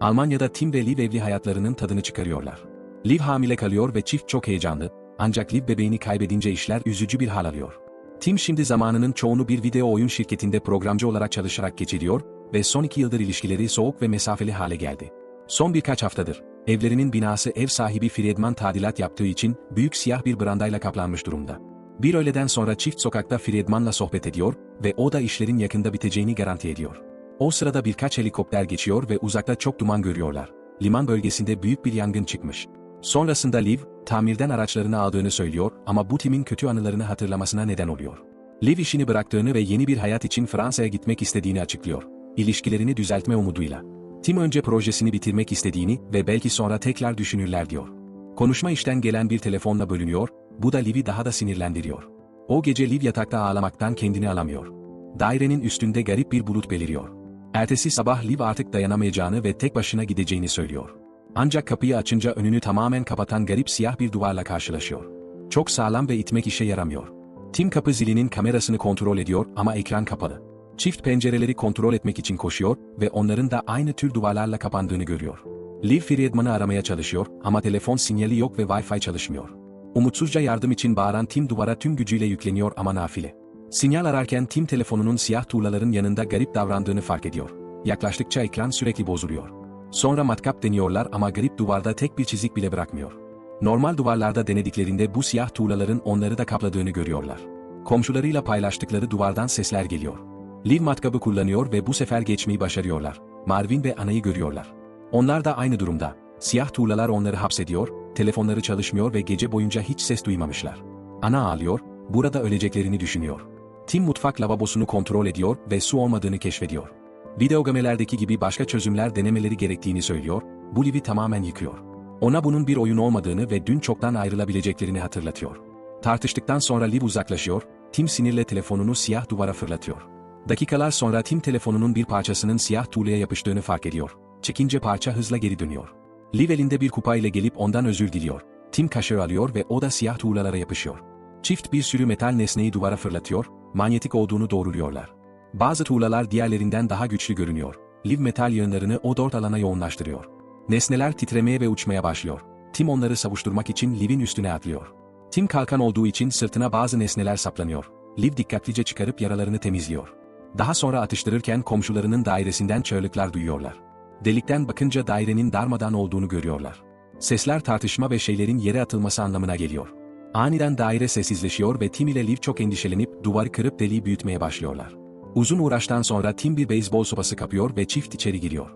Almanya'da Tim ve Liv evli hayatlarının tadını çıkarıyorlar. Liv hamile kalıyor ve çift çok heyecanlı, ancak Liv bebeğini kaybedince işler üzücü bir hal alıyor. Tim şimdi zamanının çoğunu bir video oyun şirketinde programcı olarak çalışarak geçiriyor ve son iki yıldır ilişkileri soğuk ve mesafeli hale geldi. Son birkaç haftadır, evlerinin binası ev sahibi Friedman tadilat yaptığı için büyük siyah bir brandayla kaplanmış durumda. Bir öğleden sonra çift sokakta Friedman'la sohbet ediyor ve o da işlerin yakında biteceğini garanti ediyor. O sırada birkaç helikopter geçiyor ve uzakta çok duman görüyorlar. Liman bölgesinde büyük bir yangın çıkmış. Sonrasında Liv, tamirden araçlarını aldığını söylüyor ama bu Tim'in kötü anılarını hatırlamasına neden oluyor. Liv işini bıraktığını ve yeni bir hayat için Fransa'ya gitmek istediğini açıklıyor. İlişkilerini düzeltme umuduyla. Tim önce projesini bitirmek istediğini ve belki sonra tekrar düşünürler diyor. Konuşma işten gelen bir telefonla bölünüyor, bu da Liv'i daha da sinirlendiriyor. O gece Liv yatakta ağlamaktan kendini alamıyor. Dairenin üstünde garip bir bulut beliriyor. Ertesi sabah Liv artık dayanamayacağını ve tek başına gideceğini söylüyor. Ancak kapıyı açınca önünü tamamen kapatan garip siyah bir duvarla karşılaşıyor. Çok sağlam ve itmek işe yaramıyor. Tim kapı zilinin kamerasını kontrol ediyor ama ekran kapalı. Çift pencereleri kontrol etmek için koşuyor ve onların da aynı tür duvarlarla kapandığını görüyor. Liv Friedman'ı aramaya çalışıyor ama telefon sinyali yok ve Wi-Fi çalışmıyor. Umutsuzca yardım için bağıran Tim duvara tüm gücüyle yükleniyor ama nafile. Sinyal ararken Tim telefonunun siyah tuğlaların yanında garip davrandığını fark ediyor. Yaklaştıkça ekran sürekli bozuluyor. Sonra matkap deniyorlar ama garip duvarda tek bir çizik bile bırakmıyor. Normal duvarlarda denediklerinde bu siyah tuğlaların onları da kapladığını görüyorlar. Komşularıyla paylaştıkları duvardan sesler geliyor. Liv matkabı kullanıyor ve bu sefer geçmeyi başarıyorlar. Marvin ve Ana'yı görüyorlar. Onlar da aynı durumda. Siyah tuğlalar onları hapsediyor, telefonları çalışmıyor ve gece boyunca hiç ses duymamışlar. Ana ağlıyor, burada öleceklerini düşünüyor. Tim mutfak lavabosunu kontrol ediyor ve su olmadığını keşfediyor. Videogamelerdeki gibi başka çözümler denemeleri gerektiğini söylüyor, bu Liv'i tamamen yıkıyor. Ona bunun bir oyun olmadığını ve dün çoktan ayrılabileceklerini hatırlatıyor. Tartıştıktan sonra Liv uzaklaşıyor, Tim sinirle telefonunu siyah duvara fırlatıyor. Dakikalar sonra Tim telefonunun bir parçasının siyah tuğlaya yapıştığını fark ediyor. Çekince parça hızla geri dönüyor. Liv elinde bir kupa ile gelip ondan özür diliyor. Tim kaşığı alıyor ve o da siyah tuğlalara yapışıyor. Çift bir sürü metal nesneyi duvara fırlatıyor, manyetik olduğunu doğruluyorlar. Bazı tuğlalar diğerlerinden daha güçlü görünüyor. Liv metal yığınlarını o dört alana yoğunlaştırıyor. Nesneler titremeye ve uçmaya başlıyor. Tim onları savuşturmak için Liv'in üstüne atlıyor. Tim kalkan olduğu için sırtına bazı nesneler saplanıyor. Liv dikkatlice çıkarıp yaralarını temizliyor. Daha sonra atıştırırken komşularının dairesinden çığlıklar duyuyorlar. Delikten bakınca dairenin darmadan olduğunu görüyorlar. Sesler tartışma ve şeylerin yere atılması anlamına geliyor. Aniden daire sessizleşiyor ve Tim ile Liv çok endişelenip duvarı kırıp deliği büyütmeye başlıyorlar. Uzun uğraştan sonra Tim bir beyzbol sopası kapıyor ve çift içeri giriyor.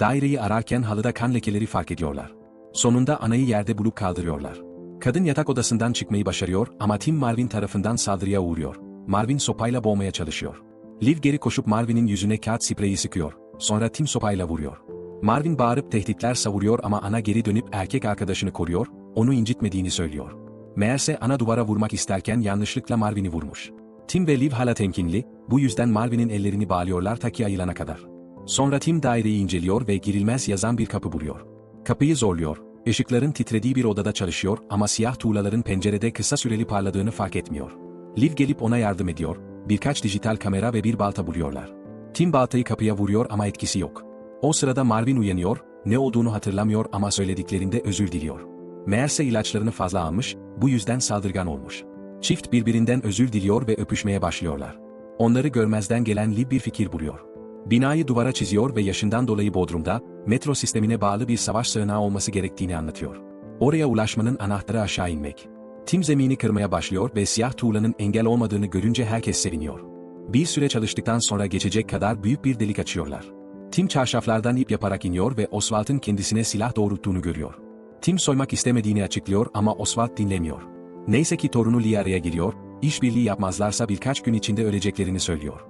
Daireyi ararken halıda kan lekeleri fark ediyorlar. Sonunda anayı yerde bulup kaldırıyorlar. Kadın yatak odasından çıkmayı başarıyor ama Tim Marvin tarafından saldırıya uğruyor. Marvin sopayla boğmaya çalışıyor. Liv geri koşup Marvin'in yüzüne kağıt spreyi sıkıyor. Sonra Tim sopayla vuruyor. Marvin bağırıp tehditler savuruyor ama ana geri dönüp erkek arkadaşını koruyor, onu incitmediğini söylüyor. Meğerse ana duvara vurmak isterken yanlışlıkla Marvin'i vurmuş. Tim ve Liv hala temkinli, bu yüzden Marvin'in ellerini bağlıyorlar ta ki ayılana kadar. Sonra Tim daireyi inceliyor ve girilmez yazan bir kapı buluyor. Kapıyı zorluyor, ışıkların titrediği bir odada çalışıyor ama siyah tuğlaların pencerede kısa süreli parladığını fark etmiyor. Liv gelip ona yardım ediyor, birkaç dijital kamera ve bir balta buluyorlar. Tim baltayı kapıya vuruyor ama etkisi yok. O sırada Marvin uyanıyor, ne olduğunu hatırlamıyor ama söylediklerinde özür diliyor. Meğerse ilaçlarını fazla almış, bu yüzden saldırgan olmuş. Çift birbirinden özür diliyor ve öpüşmeye başlıyorlar. Onları görmezden gelen Liv bir fikir buluyor. Binayı duvara çiziyor ve yaşından dolayı Bodrum'da, metro sistemine bağlı bir savaş sığınağı olması gerektiğini anlatıyor. Oraya ulaşmanın anahtarı aşağı inmek. Tim zemini kırmaya başlıyor ve siyah tuğlanın engel olmadığını görünce herkes seviniyor. Bir süre çalıştıktan sonra geçecek kadar büyük bir delik açıyorlar. Tim çarşaflardan ip yaparak iniyor ve Oswald'ın kendisine silah doğrulttuğunu görüyor. Tim soymak istemediğini açıklıyor ama Oswald dinlemiyor. Neyse ki torunu Lee giriyor, işbirliği yapmazlarsa birkaç gün içinde öleceklerini söylüyor.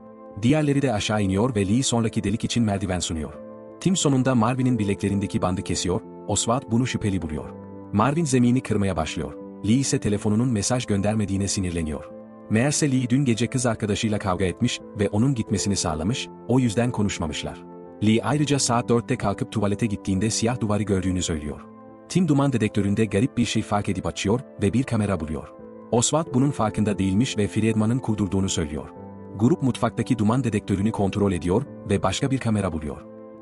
Diğerleri de aşağı iniyor ve Lee sonraki delik için merdiven sunuyor. Tim sonunda Marvin'in bileklerindeki bandı kesiyor, Oswald bunu şüpheli buluyor. Marvin zemini kırmaya başlıyor. Lee ise telefonunun mesaj göndermediğine sinirleniyor. Meğerse Lee dün gece kız arkadaşıyla kavga etmiş ve onun gitmesini sağlamış, o yüzden konuşmamışlar. Lee ayrıca saat 4'te kalkıp tuvalete gittiğinde siyah duvarı gördüğünü söylüyor. Tim duman dedektöründe garip bir şey fark edip açıyor ve bir kamera buluyor. Oswald bunun farkında değilmiş ve Friedman'ın kurdurduğunu söylüyor. Grup mutfaktaki duman dedektörünü kontrol ediyor ve başka bir kamera buluyor.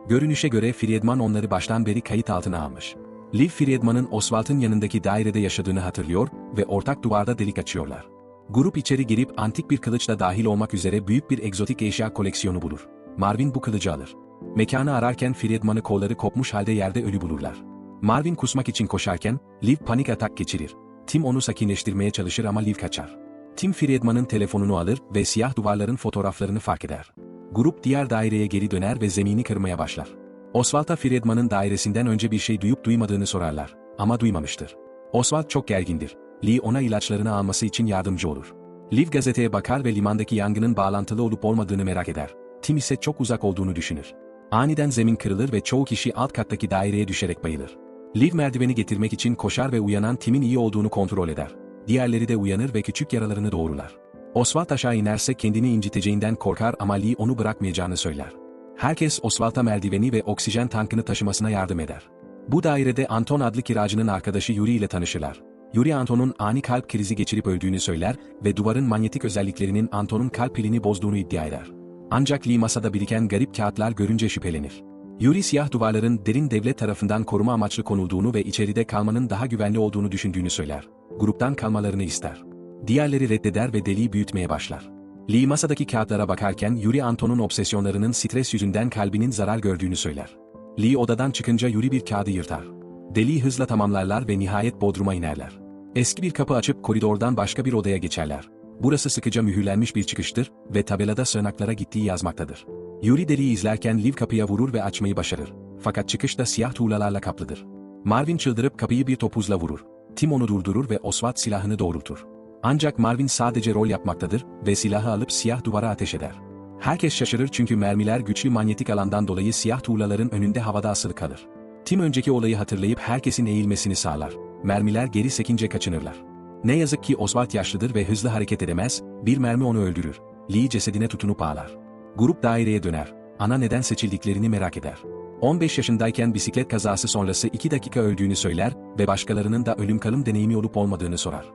Görünüşe göre Friedman onları baştan beri kayıt altına almış. Liv Friedman'ın Oswald'ın yanındaki dairede yaşadığını hatırlıyor ve ortak duvarda delik açıyorlar. Grup içeri girip antik bir kılıçla dahil olmak üzere büyük bir egzotik eşya koleksiyonu bulur. Marvin bu kılıcı alır. Mekanı ararken Friedman'ı kolları kopmuş halde yerde ölü bulurlar. Marvin kusmak için koşarken, Liv panik atak geçirir. Tim onu sakinleştirmeye çalışır ama Liv kaçar. Tim Friedman'ın telefonunu alır ve siyah duvarların fotoğraflarını fark eder. Grup diğer daireye geri döner ve zemini kırmaya başlar. Oswald'a Friedman'ın dairesinden önce bir şey duyup duymadığını sorarlar. Ama duymamıştır. Oswald çok gergindir. Lee ona ilaçlarını alması için yardımcı olur. Liv gazeteye bakar ve limandaki yangının bağlantılı olup olmadığını merak eder. Tim ise çok uzak olduğunu düşünür. Aniden zemin kırılır ve çoğu kişi alt kattaki daireye düşerek bayılır. Liv merdiveni getirmek için koşar ve uyanan Tim'in iyi olduğunu kontrol eder. Diğerleri de uyanır ve küçük yaralarını doğururlar. Oswald aşağı inerse kendini inciteceğinden korkar ama Lee onu bırakmayacağını söyler. Herkes Oswald'a merdiveni ve oksijen tankını taşımasına yardım eder. Bu dairede Anton adlı kiracının arkadaşı Yuri ile tanışırlar. Yuri Anton'un ani kalp krizi geçirip öldüğünü söyler ve duvarın manyetik özelliklerinin Anton'un kalp pilini bozduğunu iddia eder. Ancak Lee masada biriken garip kağıtlar görünce şüphelenir. Yuri siyah duvarların derin devlet tarafından koruma amaçlı konulduğunu ve içeride kalmanın daha güvenli olduğunu düşündüğünü söyler. Gruptan kalmalarını ister. Diğerleri reddeder ve deliği büyütmeye başlar. Lee masadaki kağıtlara bakarken Yuri Anton'un obsesyonlarının stres yüzünden kalbinin zarar gördüğünü söyler. Lee odadan çıkınca Yuri bir kağıdı yırtar. Deliği hızla tamamlarlar ve nihayet bodruma inerler. Eski bir kapı açıp koridordan başka bir odaya geçerler. Burası sıkıca mühürlenmiş bir çıkıştır ve tabelada sığınaklara gittiği yazmaktadır. Yuri deliği izlerken Liv kapıya vurur ve açmayı başarır. Fakat çıkış da siyah tuğlalarla kaplıdır. Marvin çıldırıp kapıyı bir topuzla vurur. Tim onu durdurur ve Oswald silahını doğrultur. Ancak Marvin sadece rol yapmaktadır ve silahı alıp siyah duvara ateş eder. Herkes şaşırır çünkü mermiler güçlü manyetik alandan dolayı siyah tuğlaların önünde havada asılı kalır. Tim önceki olayı hatırlayıp herkesin eğilmesini sağlar. Mermiler geri sekince kaçınırlar. Ne yazık ki Oswald yaşlıdır ve hızlı hareket edemez, bir mermi onu öldürür. Lee cesedine tutunup ağlar. Grup daireye döner. Ana neden seçildiklerini merak eder. 15 yaşındayken bisiklet kazası sonrası 2 dakika öldüğünü söyler ve başkalarının da ölüm kalım deneyimi olup olmadığını sorar.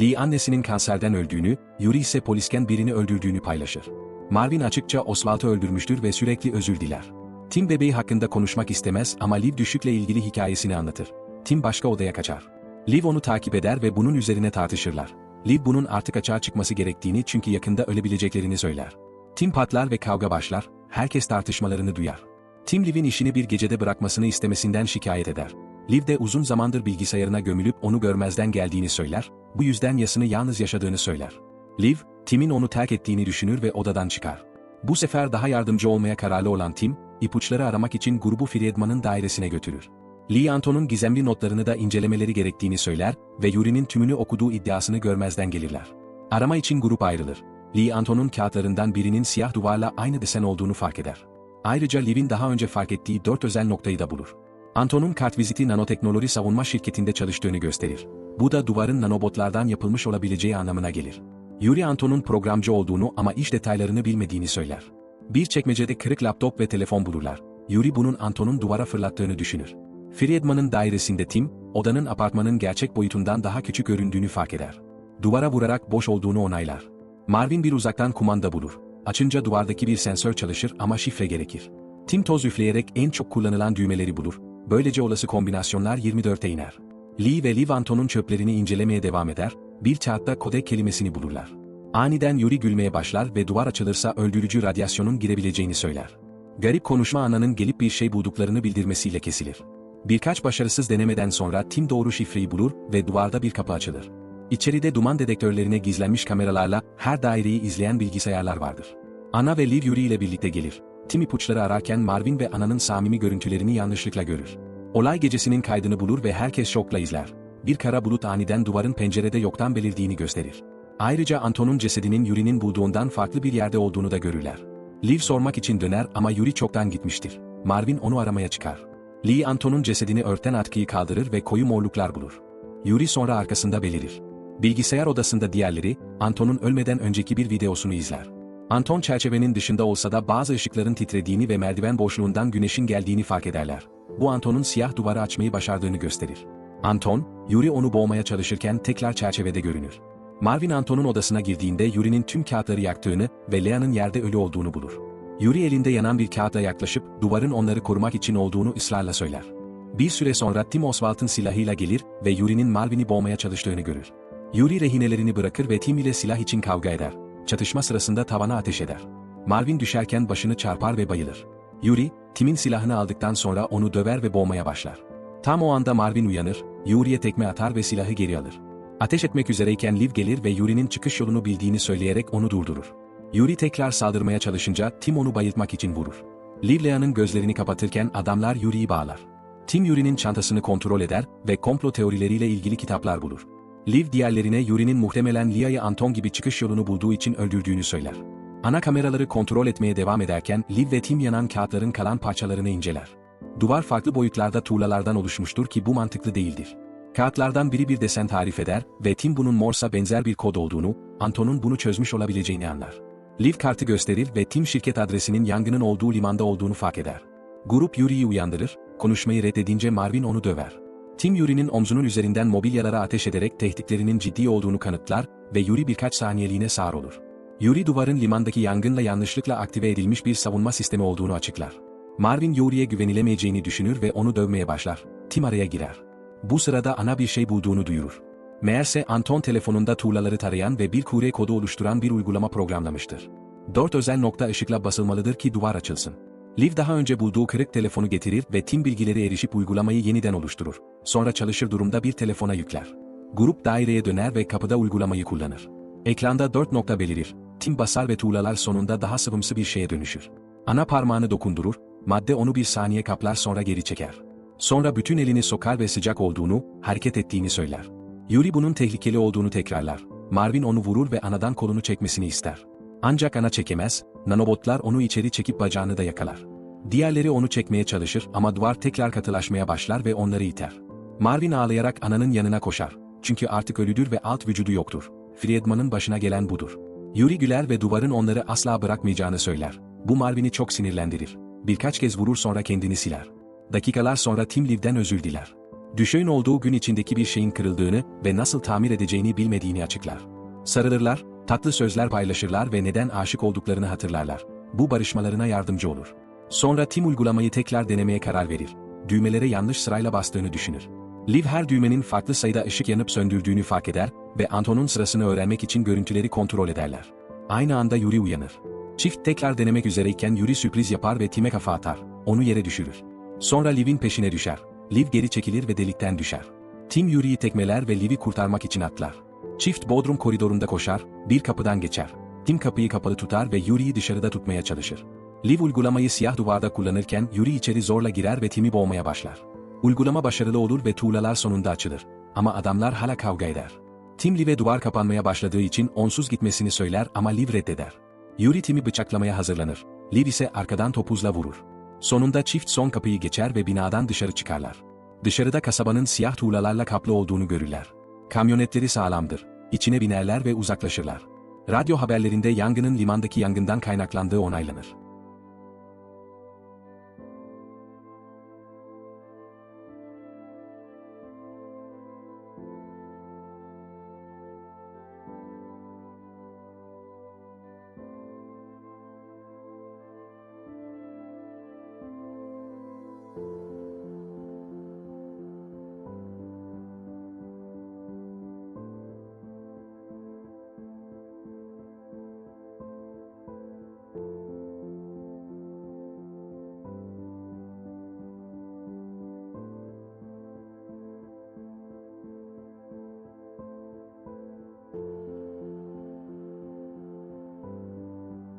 Lee annesinin kanserden öldüğünü, Yuri ise polisken birini öldürdüğünü paylaşır. Marvin açıkça Oswald'ı öldürmüştür ve sürekli özür diler. Tim bebeği hakkında konuşmak istemez ama Liv düşükle ilgili hikayesini anlatır. Tim başka odaya kaçar. Liv onu takip eder ve bunun üzerine tartışırlar. Liv bunun artık açığa çıkması gerektiğini çünkü yakında ölebileceklerini söyler. Tim patlar ve kavga başlar, herkes tartışmalarını duyar. Tim Liv'in işini bir gecede bırakmasını istemesinden şikayet eder. Liv de uzun zamandır bilgisayarına gömülüp onu görmezden geldiğini söyler, bu yüzden yasını yalnız yaşadığını söyler. Liv, Tim'in onu terk ettiğini düşünür ve odadan çıkar. Bu sefer daha yardımcı olmaya kararlı olan Tim, ipuçları aramak için grubu Friedman'ın dairesine götürür. Lee Anton'un gizemli notlarını da incelemeleri gerektiğini söyler ve Yuri'nin tümünü okuduğu iddiasını görmezden gelirler. Arama için grup ayrılır. Lee Anton'un kağıtlarından birinin siyah duvarla aynı desen olduğunu fark eder. Ayrıca Liv'in daha önce fark ettiği dört özel noktayı da bulur. Anton'un kartviziti nanoteknoloji savunma şirketinde çalıştığını gösterir. Bu da duvarın nanobotlardan yapılmış olabileceği anlamına gelir. Yuri Anton'un programcı olduğunu ama iş detaylarını bilmediğini söyler. Bir çekmecede kırık laptop ve telefon bulurlar. Yuri bunun Anton'un duvara fırlattığını düşünür. Friedman'ın dairesinde Tim, odanın apartmanın gerçek boyutundan daha küçük göründüğünü fark eder. Duvara vurarak boş olduğunu onaylar. Marvin bir uzaktan kumanda bulur. Açınca duvardaki bir sensör çalışır ama şifre gerekir. Tim toz üfleyerek en çok kullanılan düğmeleri bulur. Böylece olası kombinasyonlar 24'e iner. Lee ve Liv Anton'un çöplerini incelemeye devam eder, bir kağıtta kodek kelimesini bulurlar. Aniden Yuri gülmeye başlar ve duvar açılırsa öldürücü radyasyonun girebileceğini söyler. Garip konuşma ananın gelip bir şey bulduklarını bildirmesiyle kesilir. Birkaç başarısız denemeden sonra Tim doğru şifreyi bulur ve duvarda bir kapı açılır. İçeride duman dedektörlerine gizlenmiş kameralarla her daireyi izleyen bilgisayarlar vardır. Ana ve Liv Yuri ile birlikte gelir. Tim ipuçları ararken Marvin ve Ana'nın samimi görüntülerini yanlışlıkla görür. Olay gecesinin kaydını bulur ve herkes şokla izler. Bir kara bulut aniden duvarın pencerede yoktan belirdiğini gösterir. Ayrıca Anton'un cesedinin Yuri'nin bulduğundan farklı bir yerde olduğunu da görürler. Liv sormak için döner ama Yuri çoktan gitmiştir. Marvin onu aramaya çıkar. Lee Anton'un cesedini örten atkıyı kaldırır ve koyu morluklar bulur. Yuri sonra arkasında belirir. Bilgisayar odasında diğerleri, Anton'un ölmeden önceki bir videosunu izler. Anton çerçevenin dışında olsa da bazı ışıkların titrediğini ve merdiven boşluğundan güneşin geldiğini fark ederler. Bu Anton'un siyah duvarı açmayı başardığını gösterir. Anton, Yuri onu boğmaya çalışırken tekrar çerçevede görünür. Marvin Anton'un odasına girdiğinde Yuri'nin tüm kağıtları yaktığını ve Lea'nın yerde ölü olduğunu bulur. Yuri elinde yanan bir kağıtla yaklaşıp duvarın onları korumak için olduğunu ısrarla söyler. Bir süre sonra Tim Oswald'ın silahıyla gelir ve Yuri'nin Marvin'i boğmaya çalıştığını görür. Yuri rehinelerini bırakır ve Tim ile silah için kavga eder. Çatışma sırasında tavana ateş eder. Marvin düşerken başını çarpar ve bayılır. Yuri, Tim'in silahını aldıktan sonra onu döver ve boğmaya başlar. Tam o anda Marvin uyanır, Yuri'ye tekme atar ve silahı geri alır. Ateş etmek üzereyken Liv gelir ve Yuri'nin çıkış yolunu bildiğini söyleyerek onu durdurur. Yuri tekrar saldırmaya çalışınca Tim onu bayıltmak için vurur. Liv Lea'nın gözlerini kapatırken adamlar Yuri'yi bağlar. Tim Yuri'nin çantasını kontrol eder ve komplo teorileriyle ilgili kitaplar bulur. Liv diğerlerine Yuri'nin muhtemelen Lia'yı Anton gibi çıkış yolunu bulduğu için öldürdüğünü söyler. Ana kameraları kontrol etmeye devam ederken Liv ve Tim yanan kağıtların kalan parçalarını inceler. Duvar farklı boyutlarda tuğlalardan oluşmuştur ki bu mantıklı değildir. Kağıtlardan biri bir desen tarif eder ve Tim bunun Morse'a benzer bir kod olduğunu, Anton'un bunu çözmüş olabileceğini anlar. Liv kartı gösterir ve Tim şirket adresinin yangının olduğu limanda olduğunu fark eder. Grup Yuri'yi uyandırır, konuşmayı reddedince Marvin onu döver. Tim Yuri'nin omzunun üzerinden mobilyalara ateş ederek tehditlerinin ciddi olduğunu kanıtlar ve Yuri birkaç saniyeliğine sağır olur. Yuri duvarın limandaki yangınla yanlışlıkla aktive edilmiş bir savunma sistemi olduğunu açıklar. Marvin Yuri'ye güvenilemeyeceğini düşünür ve onu dövmeye başlar. Tim araya girer. Bu sırada ana bir şey bulduğunu duyurur. Meğerse Anton telefonunda tuğlaları tarayan ve bir kure kodu oluşturan bir uygulama programlamıştır. Dört özel nokta ışıkla basılmalıdır ki duvar açılsın. Liv daha önce bulduğu kırık telefonu getirir ve Tim bilgileri erişip uygulamayı yeniden oluşturur. Sonra çalışır durumda bir telefona yükler. Grup daireye döner ve kapıda uygulamayı kullanır. Ekranda dört nokta belirir. Tim basar ve tuğlalar sonunda daha sıvımsı bir şeye dönüşür. Ana parmağını dokundurur, madde onu bir saniye kaplar sonra geri çeker. Sonra bütün elini sokar ve sıcak olduğunu, hareket ettiğini söyler. Yuri bunun tehlikeli olduğunu tekrarlar. Marvin onu vurur ve anadan kolunu çekmesini ister. Ancak ana çekemez, nanobotlar onu içeri çekip bacağını da yakalar. Diğerleri onu çekmeye çalışır ama duvar tekrar katılaşmaya başlar ve onları iter. Marvin ağlayarak ananın yanına koşar. Çünkü artık ölüdür ve alt vücudu yoktur. Friedman'ın başına gelen budur. Yuri güler ve duvarın onları asla bırakmayacağını söyler. Bu Marvin'i çok sinirlendirir. Birkaç kez vurur sonra kendini siler. Dakikalar sonra Tim Liv'den özür diler. Düşeğin olduğu gün içindeki bir şeyin kırıldığını ve nasıl tamir edeceğini bilmediğini açıklar. Sarılırlar, tatlı sözler paylaşırlar ve neden aşık olduklarını hatırlarlar. Bu barışmalarına yardımcı olur. Sonra Tim uygulamayı tekrar denemeye karar verir. Düğmelere yanlış sırayla bastığını düşünür. Liv her düğmenin farklı sayıda ışık yanıp söndürdüğünü fark eder ve Anton'un sırasını öğrenmek için görüntüleri kontrol ederler. Aynı anda Yuri uyanır. Çift tekrar denemek üzereyken Yuri sürpriz yapar ve Tim'e kafa atar. Onu yere düşürür. Sonra Liv'in peşine düşer. Liv geri çekilir ve delikten düşer. Tim Yuri'yi tekmeler ve Liv'i kurtarmak için atlar. Çift bodrum koridorunda koşar, bir kapıdan geçer. Tim kapıyı kapalı tutar ve Yuri'yi dışarıda tutmaya çalışır. Liv uygulamayı siyah duvarda kullanırken Yuri içeri zorla girer ve Tim'i boğmaya başlar. Uygulama başarılı olur ve tuğlalar sonunda açılır. Ama adamlar hala kavga eder. Tim Liv'e duvar kapanmaya başladığı için onsuz gitmesini söyler ama Liv reddeder. Yuri Tim'i bıçaklamaya hazırlanır. Liv ise arkadan topuzla vurur. Sonunda çift son kapıyı geçer ve binadan dışarı çıkarlar. Dışarıda kasabanın siyah tuğlalarla kaplı olduğunu görürler. Kamyonetleri sağlamdır. İçine binerler ve uzaklaşırlar. Radyo haberlerinde yangının limandaki yangından kaynaklandığı onaylanır.